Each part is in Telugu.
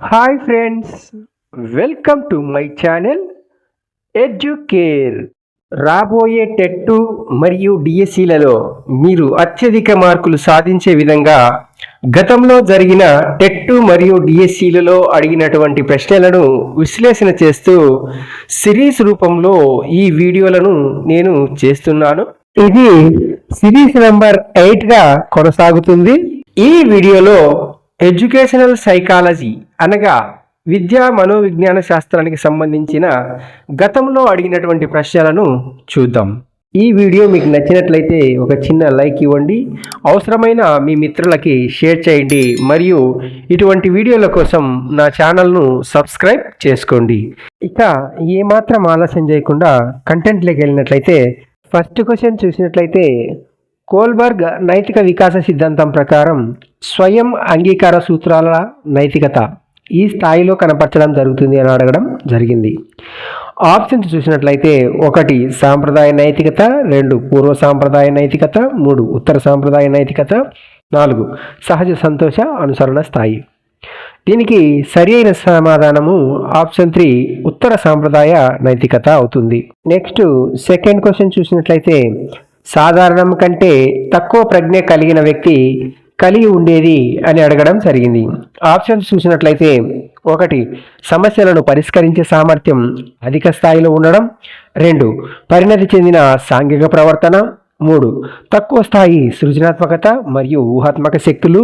Hi friends welcome to my channel Educare రాబోయే టెట్టు మరియు డిఎస్సిలలో మీరు అత్యధిక మార్కులు సాధించే విధంగా గతంలో జరిగిన టెట్టు మరియు డిఎస్సిలలో అడిగినటువంటి ప్రశ్నలను విశ్లేషణ చేస్తూ సిరీస్ రూపంలో ఈ వీడియోలను నేను చేస్తున్నాను. ఇది సిరీస్ నెంబర్ ఎయిట్గా కొనసాగుతుంది. ఈ వీడియోలో ఎడ్యుకేషనల్ సైకాలజీ అనగా విద్యా మనోవిజ్ఞాన శాస్త్రానికి సంబంధించిన గతంలో అడిగినటువంటి ప్రశ్నలను చూద్దాం. ఈ వీడియో మీకు నచ్చినట్లయితే ఒక చిన్న లైక్ ఇవ్వండి. అవసరమైన మీ మిత్రులకి షేర్ చేయండి. మరియు ఇటువంటి వీడియోల కోసం నా ఛానల్ను సబ్స్క్రైబ్ చేసుకోండి. ఇక ఏమాత్రం ఆలస్యం చేయకుండా కంటెంట్లోకి వెళ్ళినట్లయితే ఫస్ట్ క్వశ్చన్ చూసినట్లయితే కోల్బర్గ్ నైతిక వికాస సిద్ధాంతం ప్రకారం స్వయం అంగీకార సూత్రాల నైతికత ఈ స్థాయిలో కనపరచడం జరుగుతుంది అని అడగడం జరిగింది. ఆప్షన్స్ చూసినట్లయితే ఒకటి సాంప్రదాయ నైతికత రెండు పూర్వ సాంప్రదాయ నైతికత మూడు ఉత్తర సాంప్రదాయ నైతికత నాలుగు సహజ సంతోష అనుసరణ స్థాయి. దీనికి సరి అయిన సమాధానము ఆప్షన్ త్రీ ఉత్తర సాంప్రదాయ నైతికత అవుతుంది. నెక్స్ట్ సెకండ్ క్వశ్చన్ చూసినట్లయితే సాధారణం కంటే తక్కువ ప్రజ్ఞ కలిగిన వ్యక్తి కలిగి ఉండేది అని అడగడం జరిగింది. ఆప్షన్స్ చూసినట్లయితే ఒకటి సమస్యలను పరిష్కరించే సామర్థ్యం అధిక స్థాయిలో ఉండడం. రెండు పరిణతి చెందిన సాంఘిక ప్రవర్తన. మూడు తక్కువ స్థాయి సృజనాత్మకత మరియు ఊహాత్మక శక్తులు.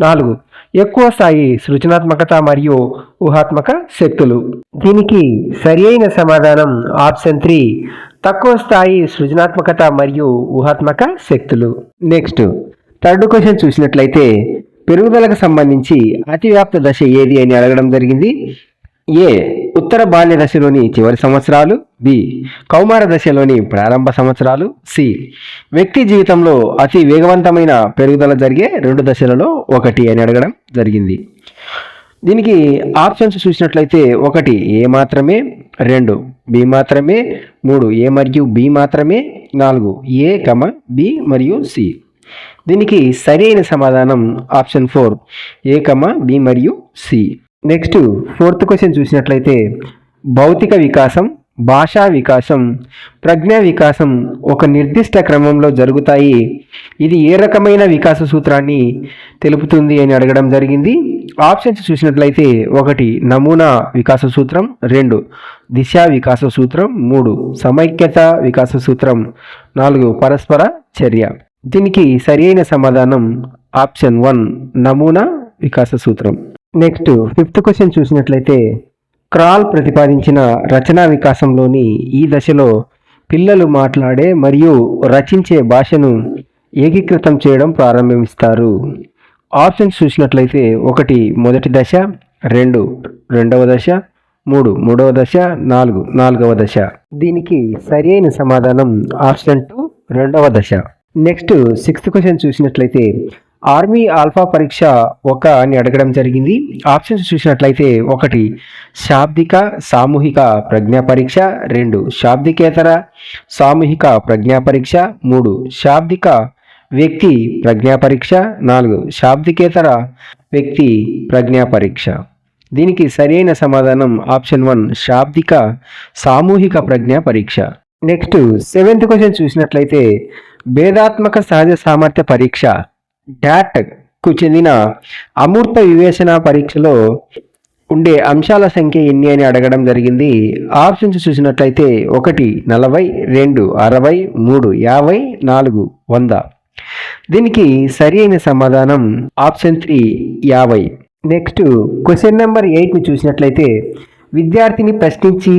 నాలుగు ఎక్కువ స్థాయి సృజనాత్మకత మరియు ఊహాత్మక శక్తులు. దీనికి సరి అయిన సమాధానం ఆప్షన్ త్రీ తక్కువ స్థాయి సృజనాత్మకత మరియు ఊహాత్మక శక్తులు. నెక్స్ట్ థర్డ్ క్వశ్చన్ చూసినట్లయితే పెరుగుదలకు సంబంధించి అతివ్యాప్త దశ ఏది అని అడగడం జరిగింది. ఏ ఉత్తర బాల్య దశలోని చివరి సంవత్సరాలు. బి కౌమార దశలోని ప్రారంభ సంవత్సరాలు. సి వ్యక్తి జీవితంలో అతి వేగవంతమైన పెరుగుదల జరిగే రెండు దశలలో ఒకటి అని అడగడం జరిగింది. దీనికి ఆప్షన్స్ చూసినట్లయితే ఒకటి ఏ మాత్రమే. రెండు బి మాత్రమే మూడు ఏ మరియు బి మాత్రమే నాలుగు ఏ కమ బి మరియు సి. దీనికి సరైన సమాధానం option four A comma B మరియు సి. నెక్స్ట్ ఫోర్త్ క్వశ్చన్ చూసినట్లయితే భౌతిక వికాసం భాషా వికాసం ప్రజ్ఞ వికాసం ఒక నిర్దిష్ట క్రమంలో జరుగుతాయి. ఇది ఏ రకమైన వికాస సూత్రాన్ని తెలుపుతుంది అని అడగడం జరిగింది. ఆప్షన్స్ చూసినట్లయితే ఒకటి నమూనా వికాస సూత్రం రెండు దిశా వికాస సూత్రం మూడు సమైక్యత వికాస సూత్రం నాలుగు పరస్పర చర్య. దీనికి సరియైన సమాధానం ఆప్షన్ వన్ నమూనా వికాస సూత్రం. నెక్స్ట్ ఫిఫ్త్ క్వశ్చన్ చూసినట్లయితే క్రాల్ ప్రతిపాదించిన రచనా వికాసంలోని ఈ దశలో పిల్లలు మాట్లాడే మరియు రచించే భాషను ఏకీకృతం చేయడం ప్రారంభిస్తారు. ఆప్షన్స్ చూసినట్లయితే ఒకటి మొదటి దశ రెండు రెండవ దశ మూడు మూడవ దశ నాలుగు నాలుగవ దశ. దీనికి సరి అయిన సమాధానం ఆప్షన్ టూ రెండవ దశ. నెక్స్ట్ సిక్స్త్ క్వశ్చన్ చూసినట్లయితే ఆర్మీ ఆల్ఫా పరీక్ష ఒక అని అడగడం జరిగింది. ఆప్షన్స్ చూసినట్లయితే ఒకటి శాబ్దిక సామూహిక ప్రజ్ఞా పరీక్ష రెండు శాబ్దికేతర సామూహిక ప్రజ్ఞా పరీక్ష మూడు శాబ్దిక వ్యక్తి ప్రజ్ఞా పరీక్ష నాలుగు శాబ్దికేతర వ్యక్తి ప్రజ్ఞా పరీక్ష. దీనికి సరైన సమాధానం ఆప్షన్ వన్ శాబ్దిక సామూహిక ప్రజ్ఞా పరీక్ష. నెక్స్ట్ సెవెంత్ క్వశ్చన్ చూసినట్లయితే భేదాత్మక సహజ సామర్థ్య పరీక్ష డాట్కు చెందిన అమూర్త వివేచన పరీక్షలో ఉండే అంశాల సంఖ్య ఎన్ని అని అడగడం జరిగింది. ఆప్షన్స్ చూసినట్లయితే ఒకటి నలభై రెండు అరవై మూడు యాభై నాలుగు వంద. దీనికి సరి అయిన సమాధానం ఆప్షన్ త్రీ యాభై. నెక్స్ట్ క్వశ్చన్ నెంబర్ ఎయిట్ని చూసినట్లయితే విద్యార్థిని ప్రశ్నించి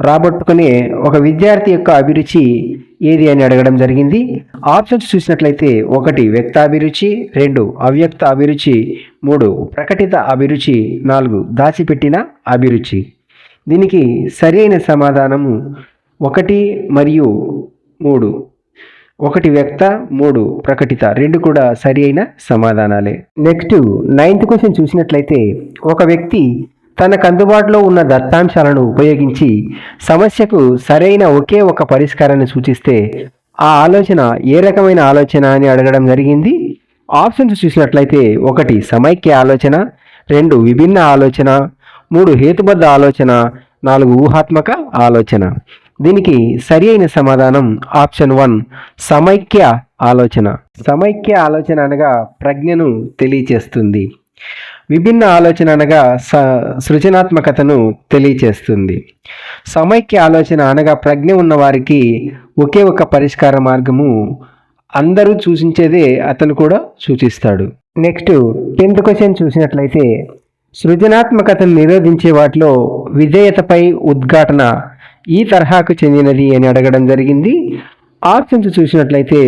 రాబట్టుకునే ఒక విద్యార్థి యొక్క అభిరుచి ఏది అని అడగడం జరిగింది. ఆప్షన్స్ చూసినట్లయితే ఒకటి వ్యక్త అభిరుచి రెండు అవ్యక్త అభిరుచి మూడు ప్రకటిత అభిరుచి నాలుగు దాచిపెట్టిన అభిరుచి. దీనికి సరైన సమాధానము ఒకటి మరియు మూడు. ఒకటి వ్యక్త మూడు ప్రకటిత రెండు కూడా సరి అయిన సమాధానాలే. నెక్స్ట్ నైన్త్ క్వశ్చన్ చూసినట్లయితే ఒక వ్యక్తి తనకు అందుబాటులో ఉన్న దత్తాంశాలను ఉపయోగించి సమస్యకు సరైన ఒకే ఒక పరిష్కారాన్ని సూచిస్తే ఆ ఆలోచన ఏ రకమైన ఆలోచన అని అడగడం జరిగింది. ఆప్షన్స్ చూసినట్లయితే ఒకటి సమైక్య ఆలోచన రెండు విభిన్న ఆలోచన మూడు హేతుబద్ధ ఆలోచన నాలుగు ఊహాత్మక ఆలోచన. దీనికి సరి అయిన సమాధానం ఆప్షన్ వన్ సమైక్య ఆలోచన. సమైక్య ఆలోచన అనగా ప్రజ్ఞను తెలియచేస్తుంది. విభిన్న ఆలోచన అనగా స సృజనాత్మకతను తెలియచేస్తుంది. సమైక్య ఆలోచన అనగా ప్రజ్ఞ ఉన్నవారికి ఒకే ఒక పరిష్కార మార్గము అందరూ సూచించేదే అతను కూడా సూచిస్తాడు. నెక్స్ట్ టెన్త్ క్వశ్చన్ చూసినట్లయితే సృజనాత్మకతను నిరోధించే వాటిలో విధేయతపై ఉద్ఘాటన ఈ తరహాకు చెందినది అని అడగడం జరిగింది. ఆప్షన్స్ చూసినట్లయితే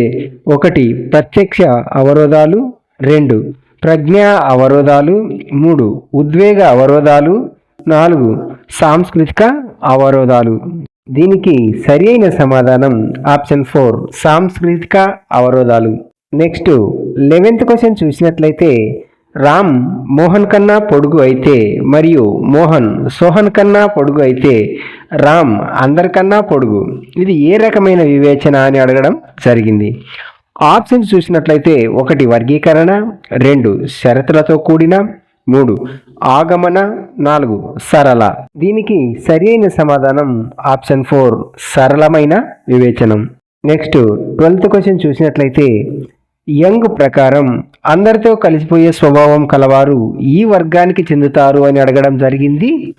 ఒకటి ప్రత్యక్ష అవరోధాలు రెండు ప్రజ్ఞా అవరోధాలు మూడు ఉద్వేగ అవరోధాలు నాలుగు సాంస్కృతిక అవరోధాలు. దీనికి సరి అయిన సమాధానం ఆప్షన్ ఫోర్ సాంస్కృతిక అవరోధాలు. నెక్స్ట్ లెవెన్త్ క్వశ్చన్ చూసినట్లయితే రామ్ మోహన్ కన్నా పొడుగు అయితే మరియు మోహన్ సోహన్ కన్నా పొడుగు అయితే రామ్ అందరికన్నా పొడుగు. ఇది ఏ రకమైన వివేచన అని అడగడం జరిగింది? ఆప్షన్స్ చూసినట్లయితే ఒకటి వర్గీకరణ రెండు షరతులతో కూడిన మూడు ఆగమన నాలుగు సరళ. దీనికి సరైన సమాధానం ఆప్షన్ ఫోర్ సరళమైన వివేచనం. నెక్స్ట్ ట్వెల్త్ క్వశ్చన్ చూసినట్లయితే యంగ్ ప్రకారం అందరితో కలిసిపోయే స్వభావం కలవారు ఈ వర్గానికి చెందుతారు అని అడగడం జరిగింది.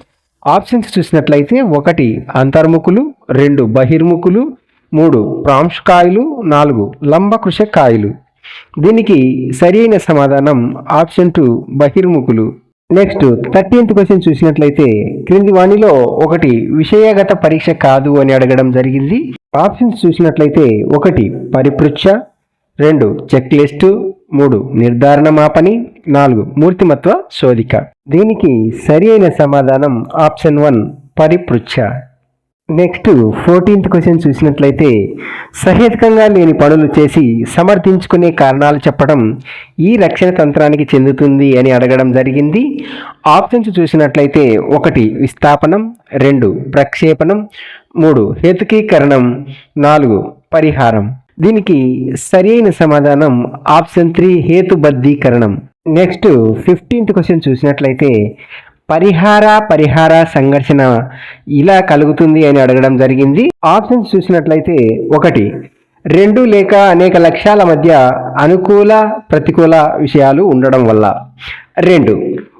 ఆప్షన్స్ చూసినట్లయితే ఒకటి అంతర్ముఖులు రెండు బహిర్ముఖులు మూడు ప్రాంశకాయలు నాలుగు లంబకృషకాయలు దీనికి సరైన సమాధానం ఆప్షన్ టూ బహిర్ముఖులు. నెక్స్ట్ థర్టీన్త్ క్వశ్చన్ చూసినట్లయితే క్రింది వాణిలో ఒకటి విషయగత పరీక్ష కాదు అని అడగడం జరిగింది. ఆప్షన్స్ చూసినట్లయితే ఒకటి పరిపృచ్ఛ. రెండు చెక్ మూడు నిర్ధారణ మాపని. నాలుగు మూర్తిమత్వ శోధిక. దీనికి సరి అయిన సమాధానం ఆప్షన్ వన్ పరిపృచ్ఛ. నెక్స్ట్ ఫోర్టీన్త్ క్వశ్చన్ చూసినట్లయితే సహేతుకంగా లేని పనులు చేసి సమర్థించుకునే కారణాలు చెప్పడం ఈ రక్షణ తంత్రానికి చెందుతుంది అని అడగడం జరిగింది. ఆప్షన్స్ చూసినట్లయితే ఒకటి విస్థాపనం రెండు ప్రక్షేపణం మూడు హేతుకీకరణం నాలుగు పరిహారం. దీనికి సరైన సమాధానం ఆప్షన్ త్రీ హేతుబద్ధీకరణం. నెక్స్ట్ ఫిఫ్టీన్త్ క్వశ్చన్ చూసినట్లయితే పరిహార పరిహార సంఘర్షణ ఇలా కలుగుతుంది అని అడగడం జరిగింది. ఆప్షన్స్ చూసినట్లయితే ఒకటి రెండు లేక అనేక లక్ష్యాల మధ్య అనుకూల ప్రతికూల విషయాలు ఉండడం వల్ల. రెండు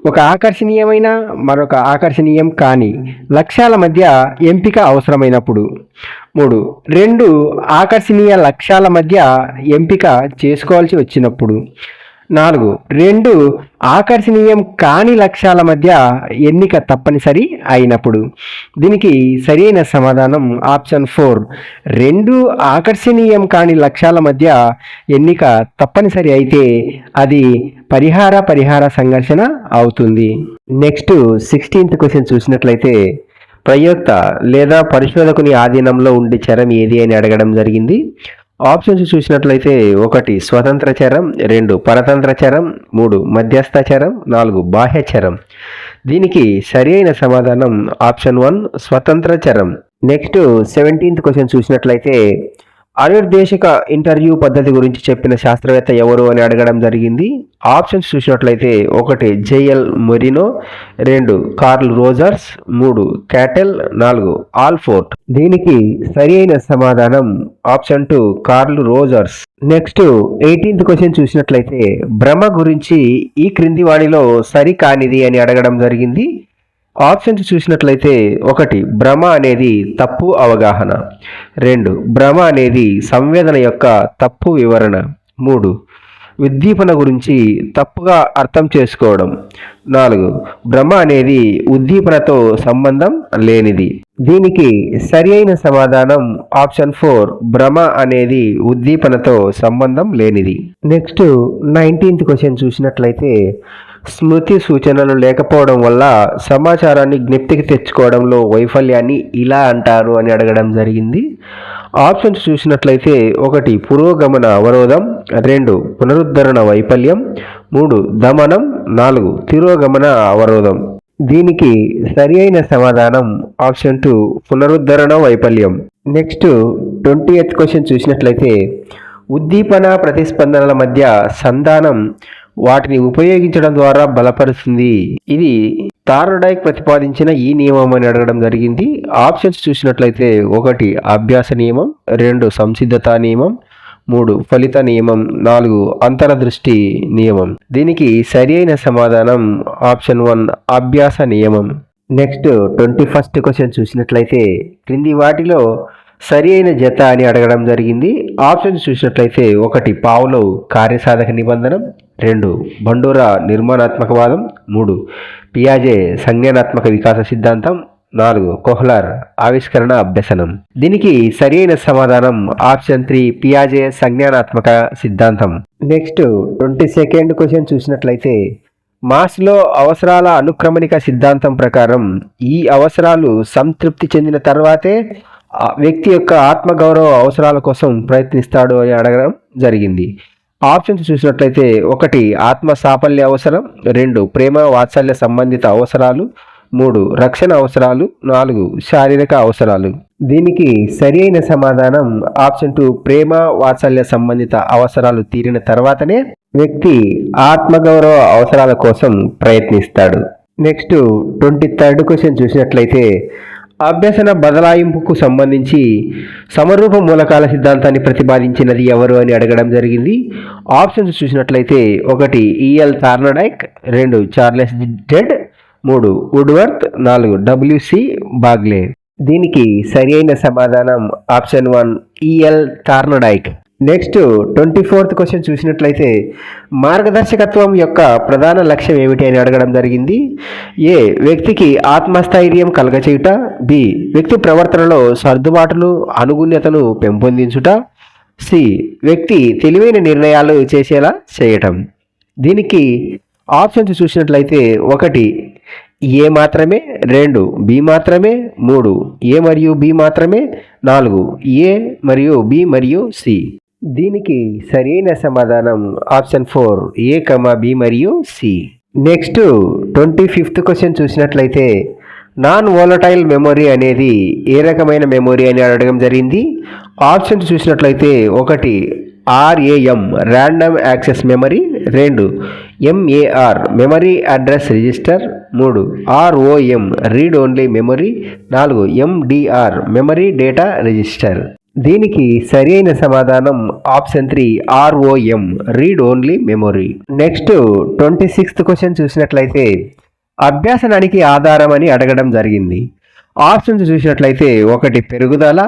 ఒక ఆకర్షణీయమైన మరొక ఆకర్షణీయం కాని లక్ష్యాల మధ్య ఎంపిక అవసరమైనప్పుడు. మూడు రెండు ఆకర్షణీయ లక్ష్యాల మధ్య ఎంపిక చేసుకోవాల్సి వచ్చినప్పుడు. నాలుగు. రెండు ఆకర్షణీయం కాని లక్ష్యాల మధ్య ఎన్నిక తప్పనిసరి అయినప్పుడు. దీనికి సరైన సమాధానం ఆప్షన్ ఫోర్. రెండు ఆకర్షణీయం కాని లక్ష్యాల మధ్య ఎన్నిక తప్పనిసరి అయితే అది పరిహార పరిహార సంఘర్షణ అవుతుంది. నెక్స్ట్ సిక్స్టీన్త్ క్వశ్చన్ చూసినట్లయితే ప్రయోక్త లేదా పరిశోధకుని ఆధీనంలో ఉండే చరం ఏది అని అడగడం జరిగింది. ఆప్షన్స్ చూసినట్లయితే ఒకటి స్వతంత్ర చరం రెండు పరతంత్ర చరం మూడు మధ్యస్థ చరం నాలుగు బాహ్య చరం. దీనికి సరి అయిన సమాధానం ఆప్షన్ వన్ స్వతంత్ర చరం. నెక్స్ట్ సెవెంటీన్త్ క్వశ్చన్ చూసినట్లయితే అనిర్దేశక ఇంటర్వ్యూ పద్ధతి గురించి చెప్పిన శాస్త్రవేత్త ఎవరు అని అడగడం జరిగింది. ఆప్షన్స్ చూసినట్లయితే ఒకటి జేఎల్ మొరినో రెండు కార్ల్ రోజర్స్ మూడు క్యాటెల్ నాలుగు ఆల్ఫోర్ట్. దీనికి సరి అయిన సమాధానం option two Carl Rogers. Next eighteenth question చూసినట్లయితే భ్రమ గురించి ఈ క్రింది వాడిలో సరి కానిది అని అడగడం జరిగింది. ఆప్షన్స్ చూసినట్లయితే ఒకటి భ్రమ అనేది తప్పు అవగాహన. రెండు భ్రమ అనేది సంవేదన యొక్క తప్పు వివరణ. మూడు ఉద్దీపన గురించి తప్పుగా అర్థం చేసుకోవడం. నాలుగు భ్రమ అనేది ఉద్దీపనతో సంబంధం లేనిది. దీనికి సరి అయిన సమాధానం ఆప్షన్ ఫోర్ భ్రమ అనేది ఉద్దీపనతో సంబంధం లేనిది. నెక్స్ట్ నైన్టీన్త్ క్వశ్చన్ చూసినట్లయితే స్మృతి సూచనలు లేకపోవడం వల్ల సమాచారాన్ని జ్ఞప్తికి తెచ్చుకోవడంలో వైఫల్యాన్ని ఇలా అంటారు అని అడగడం జరిగింది. ఆప్షన్స్ చూసినట్లయితే ఒకటి పురోగమన అవరోధం. రెండు పునరుద్ధరణ వైఫల్యం. మూడు దమనం. నాలుగు తిరోగమన అవరోధం. దీనికి సరి అయిన సమాధానం ఆప్షన్ టూ పునరుద్ధరణ వైఫల్యం. నెక్స్ట్ ట్వంటీ ఎయిత్ క్వశ్చన్ చూసినట్లయితే ఉద్దీపన ప్రతిస్పందనల మధ్య సంధానం వాటిని ఉపయోగించడం ద్వారా బలపరుస్తుంది. ఇది తార్నడైక్ ప్రతిపాదించిన ఈ నియమం అని అడగడం జరిగింది. ఆప్షన్స్ చూసినట్లయితే ఒకటి అభ్యాస నియమం రెండు సంసిద్ధత నియమం మూడు ఫలిత నియమం నాలుగు అంతరదృష్టి నియమం. దీనికి సరి అయిన సమాధానం ఆప్షన్ వన్ అభ్యాస నియమం. నెక్స్ట్ ట్వంటీ ఫస్ట్ క్వశ్చన్ చూసినట్లయితే క్రింది వాటిలో సరి అయిన జత అని అడగడం జరిగింది. ఆప్షన్స్ చూసినట్లయితే ఒకటి పావులో కార్యసాధక నిబంధనం రెండు బండూరా నిర్మాణాత్మకవాదం మూడు పియాజే సంజ్ఞానాత్మక వికాస సిద్ధాంతం నాలుగు కోహ్లార్ ఆవిష్కరణ అభ్యసనం. దీనికి సరి అయిన సమాధానం ఆప్షన్ త్రీ పియాజే సంజ్ఞానాత్మక సిద్ధాంతం. నెక్స్ట్ ట్వంటీ సెకండ్ క్వశ్చన్ చూసినట్లయితే మాస్లో అవసరాల అనుక్రమణిక సిద్ధాంతం ప్రకారం ఈ అవసరాలు సంతృప్తి చెందిన తర్వాతే వ్యక్తి యొక్క ఆత్మగౌరవ అవసరాల కోసం ప్రయత్నిస్తాడు అని అడగడం జరిగింది. ఆప్షన్స్ చూసినట్లయితే ఒకటి ఆత్మ సాఫల్య అవసరం రెండు ప్రేమ వాత్సల్య సంబంధిత అవసరాలు మూడు రక్షణ అవసరాలు నాలుగు శారీరక అవసరాలు. దీనికి సరి అయిన సమాధానం ఆప్షన్ టూ ప్రేమ వాత్సల్య సంబంధిత అవసరాలు తీరిన తర్వాతనే వ్యక్తి ఆత్మగౌరవ అవసరాల కోసం ప్రయత్నిస్తాడు. నెక్స్ట్ ట్వంటీ థర్డ్ క్వశ్చన్ చూసినట్లయితే అభ్యసన బదలాయింపుకు సంబంధించి సమరూప మూలకాల సిద్ధాంతాన్ని ప్రతిపాదించినది ఎవరు అని అడగడం జరిగింది. ఆప్షన్స్ చూసినట్లయితే ఒకటి ఈఎల్ తార్నడైక్ రెండు చార్లెస్ డెడ్ మూడు వుడ్వర్త్ నాలుగు డబ్ల్యూసి బాగ్లే. దీనికి సరి అయిన సమాధానం option one EL Thorndike next twenty fourth question చూసినట్లయితే మార్గదర్శకత్వం యొక్క ప్రధాన లక్ష్యం ఏమిటి అని అడగడం జరిగింది. ఏ. వ్యక్తికి ఆత్మస్థైర్యం కలగచేయుట. బి. వ్యక్తి ప్రవర్తనలో సర్దుబాటును అనుగుణ్యతను పెంపొందించుట. సి. వ్యక్తి తెలివైన నిర్ణయాలు చేసేలా చేయటం. దీనికి ఆప్షన్స్ చూసినట్లయితే ఒకటి ఏ మాత్రమే. రెండు బి మాత్రమే. మూడు ఏ మరియు బి మాత్రమే. నాలుగు ఏ మరియు బి మరియు సి. దీనికి సరైన సమాధానం option four A comma B మరియు C. Next twenty fifth question చూసినట్లయితే నాన్ వోలటైల్ మెమొరీ అనేది ఏ రకమైన మెమొరీ అని అడగడం జరిగింది. ఆప్షన్స్ చూసినట్లయితే ఒకటి ఆర్ఏఎం ర్యాండమ్ యాక్సెస్ మెమరీ. రెండు ఎంఏఆర్ మెమరీ అడ్రస్ రిజిస్టర్. మూడు ఆర్ఓఎం రీడ్ ఓన్లీ మెమరీ. నాలుగు ఎండిఆర్ మెమరీ డేటా రిజిస్టర్. దీనికి సరైన సమాధానం option three ROM read only memory. Next twenty sixth question చూసినట్లయితే అభ్యాసనానికి ఆధారం అని అడగడం జరిగింది. ఆప్షన్స్ చూసినట్లయితే ఒకటి పెరుగుదల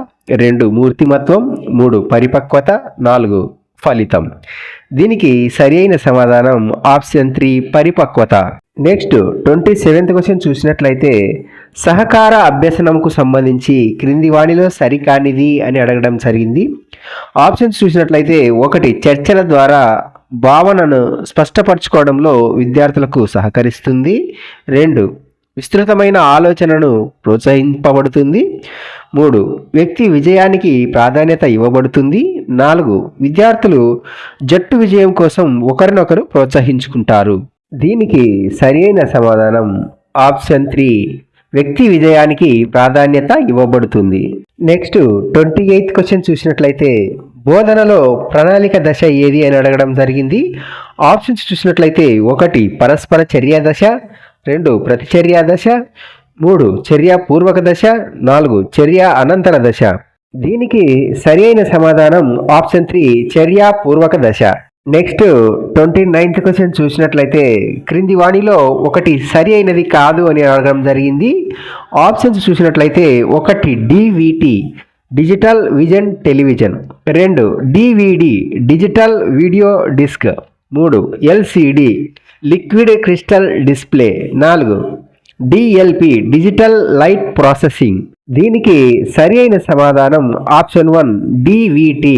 రెండు మూర్తిమత్వం మూడు పరిపక్వత నాలుగు ఫలితం. దీనికి సరైన సమాధానం ఆప్షన్ త్రీ పరిపక్వత. నెక్స్ట్ ట్వంటీ సెవెంత్ క్వశ్చన్ చూసినట్లయితే సహకార అభ్యసనంకు సంబంధించి క్రింది వాణిలో సరికానిది అని అడగడం జరిగింది. ఆప్షన్స్ చూసినట్లయితే ఒకటి చర్చల ద్వారా భావనను స్పష్టపరచుకోవడంలో విద్యార్థులకు సహకరిస్తుంది. రెండు విస్తృతమైన ఆలోచనను ప్రోత్సహింపబడుతుంది. మూడు వ్యక్తి విజయానికి ప్రాధాన్యత ఇవ్వబడుతుంది. నాలుగు విద్యార్థులు జట్టు విజయం కోసం ఒకరినొకరు ప్రోత్సహించుకుంటారు. దీనికి సరైన సమాధానం ఆప్షన్ త్రీ. వ్యక్తి విజయానికి ప్రాధాన్యత ఇవ్వబడుతుంది. నెక్స్ట్ ట్వంటీ ఎయిత్ క్వశ్చన్ చూసినట్లయితే బోధనలో ప్రణాళిక దశ ఏది అని అడగడం జరిగింది. ఆప్షన్స్ చూసినట్లయితే ఒకటి పరస్పర చర్య దశ రెండు ప్రతిచర్య దశ మూడు చర్య పూర్వక దశ నాలుగు చర్య అనంతర దశ. దీనికి సరి అయిన సమాధానం ఆప్షన్ త్రీ చర్య పూర్వక దశ. నెక్స్ట్ ట్వంటీ నైన్త్ క్వశ్చన్ చూసినట్లయితే క్రింది వాణిలో ఒకటి సరి అయినది కాదు అని అడగడం జరిగింది. ఆప్షన్స్ చూసినట్లయితే ఒకటి డివిటి డిజిటల్ విజన్ టెలివిజన్ రెండు డివిడి డిజిటల్ వీడియో డిస్క్ మూడు ఎల్సిడి లిక్విడ్ క్రిస్టల్ డిస్ప్లే నాలుగు డిఎల్పి డిజిటల్ లైట్ ప్రాసెసింగ్ దీనికి సరి అయిన సమాధానం option one DVT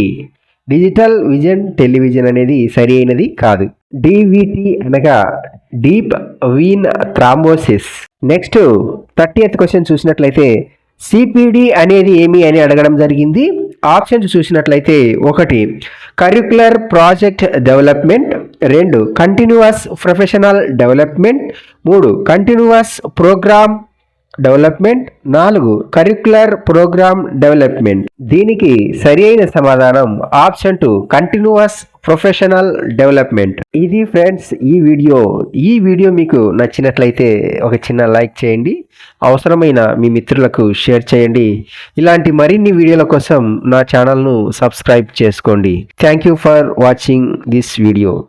digital vision television అనేది సరి అయినది కాదు డివిటి అనగా deep vein thrombosis. Next thirty eighth question చూసినట్లయితే సిపిడి అనేది ఏమి అని అడగడం జరిగింది. ఆప్షన్స్ చూసినట్లయితే ఒకటి కరిక్యులర్ ప్రాజెక్ట్ డెవలప్మెంట్. రెండు కంటిన్యూస్ ప్రొఫెషనల్ డెవలప్మెంట్. మూడు కంటిన్యూస్ ప్రోగ్రామ్ డెవలప్మెంట్. నాలుగు కరిక్యులర్ ప్రోగ్రామ్ డెవలప్మెంట్ దీనికి సరి అయిన సమాధానం option two continuous professional development ఇది ఫ్రెండ్స్ ఈ వీడియో. ఈ వీడియో మీకు నచ్చినట్లయితే ఒక చిన్న లైక్ చేయండి. అవసరమైన మీ మిత్రులకు షేర్ చేయండి. ఇలాంటి మరిన్ని వీడియోల కోసం నా ఛానల్ను సబ్స్క్రైబ్ చేసుకోండి. Thank you for watching this video